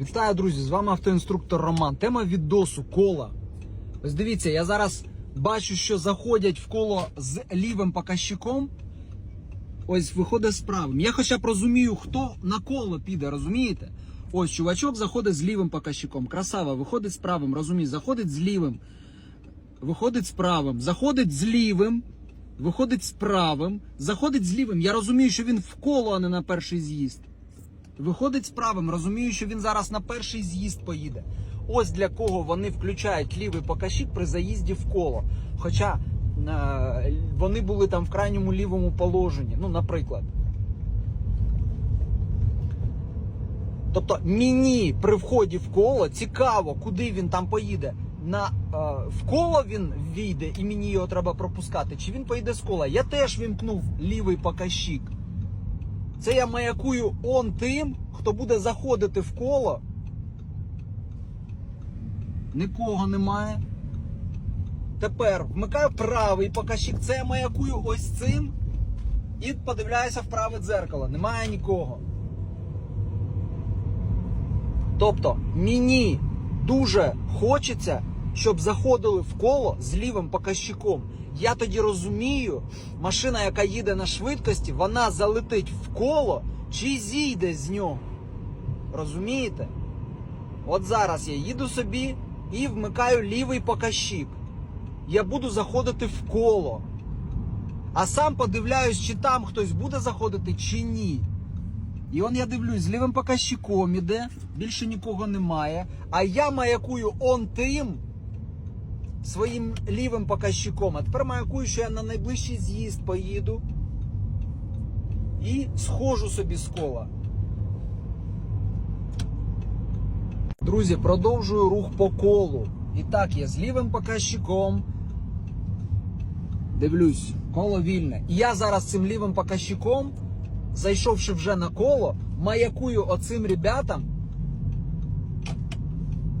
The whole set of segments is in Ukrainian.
Вітаю, друзі! З вами автоінструктор Роман. Тема відосу кола. Ось дивіться, я зараз бачу, що заходять в коло з лівим показчиком. Ось виходить з правим. Я хоча б розумію, хто на коло піде, розумієте? Ось чувачок заходить з лівим показчиком. Красава, виходить з правим, розумієш, заходить з лівим, виходить з правим, заходить з лівим, виходить з правим, заходить з лівим. Я розумію, що він в коло, а не на перший з'їзд. Виходить з правим, розумію, що він зараз на перший з'їзд поїде. Ось для кого вони включають лівий показчик при заїзді в коло. Хоча е, вони були там в крайньому лівому положенні, ну, наприклад. Тобто мені при вході в коло цікаво, куди він там поїде. На, е, в коло він війде і мені його треба пропускати, чи він поїде з кола. Я теж вімкнув лівий показчик. Це я маякую он тим, хто буде заходити в коло. Нікого немає. Тепер вмикаю правий показчик. Це я маякую ось цим. І подивляюся в праве дзеркало. Немає нікого. Тобто мені дуже хочеться, щоб заходили в коло з лівим показчиком. Я тоді розумію, машина, яка їде на швидкості, вона залетить в коло чи зійде з нього. Розумієте? От зараз я їду собі і вмикаю лівий показчик. Я буду заходити в коло. А сам подивляюсь, чи там хтось буде заходити, чи ні. І он я дивлюсь, з лівим показчиком іде, більше нікого немає. А я маякую он тим своїм лівим показчиком. А тепер маякую, що я на найближчий з'їзд поїду і схожу собі з кола. Друзі, продовжую рух по колу. І так, я з лівим показчиком. Дивлюсь, коло вільне. І я зараз цим лівим показчиком, зайшовши вже на коло, маякую оцим ребятам,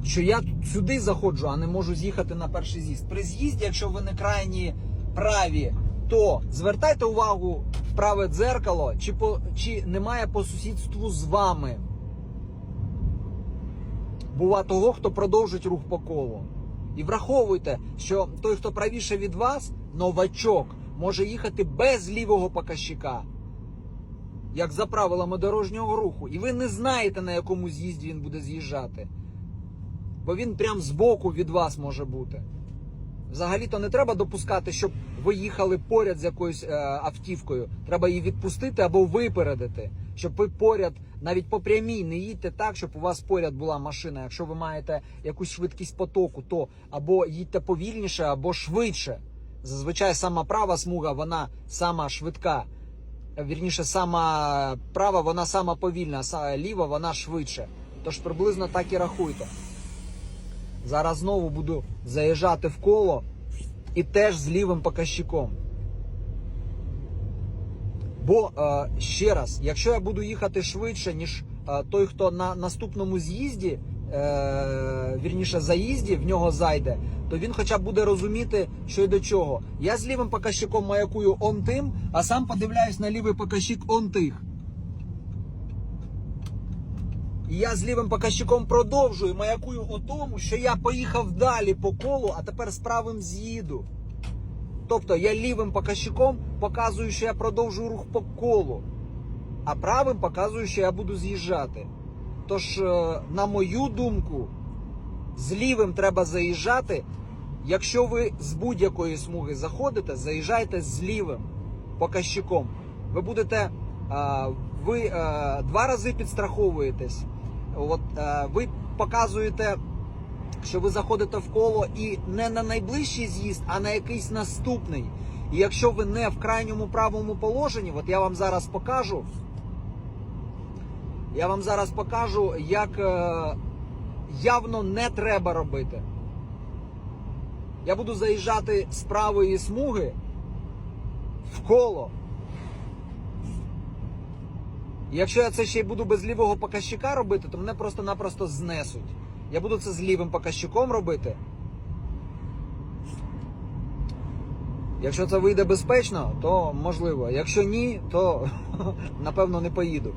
що я сюди заходжу, а не можу з'їхати на перший з'їзд. При з'їзді, якщо ви не крайні праві, то звертайте увагу в праве дзеркало, чи, по, чи немає по сусідству з вами. Бува того, хто продовжить рух по колу. І враховуйте, що той, хто правіше від вас, новачок, може їхати без лівого показчика, як за правилами дорожнього руху. І ви не знаєте, на якому з'їзді він буде з'їжджати. Бо він прям збоку від вас може бути. Взагалі-то не треба допускати, щоб ви їхали поряд з якоюсь е, автівкою. Треба її відпустити або випередити. Щоб ви поряд, навіть по прямій, не їдьте так, щоб у вас поряд була машина. Якщо ви маєте якусь швидкість потоку, то або їдьте повільніше, або швидше. Зазвичай сама права смуга, вона сама швидка. Вірніше, сама права, вона сама повільна, а ліва вона швидше. Тож приблизно так і рахуйте. Зараз знову буду заїжджати в коло і теж з лівим показчиком. Бо е, ще раз, якщо я буду їхати швидше, ніж е, той, хто на наступному з'їзді, е, вірніше заїзді в нього зайде, то він хоча б буде розуміти, що й до чого. Я з лівим показчиком маякую он тим, а сам подивляюсь на лівий показчик он тих. І я з лівим показчиком продовжую маякую у тому, що я поїхав далі по колу, а тепер з правим з'їду. Тобто я лівим показчиком показую, що я продовжую рух по колу, а правим показую, що я буду з'їжджати. Тож, е, на мою думку, з лівим треба заїжджати. Якщо ви з будь-якої смуги заходите, заїжджайте з лівим показчиком. Ви будете, е, ви е, два рази підстраховуєтесь. От ви показуєте, що ви заходите в коло і не на найближчий з'їзд, а на якийсь наступний. І якщо ви не в крайньому правому положенні, от я вам зараз покажу. Я вам зараз покажу, як е, явно не треба робити. Я буду заїжджати з правої смуги в коло. Якщо я це ще й буду без лівого показчика робити, то мене просто-напросто знесуть. Я буду це з лівим показчиком робити. Якщо це вийде безпечно, то можливо. Якщо ні, то напевно не поїду.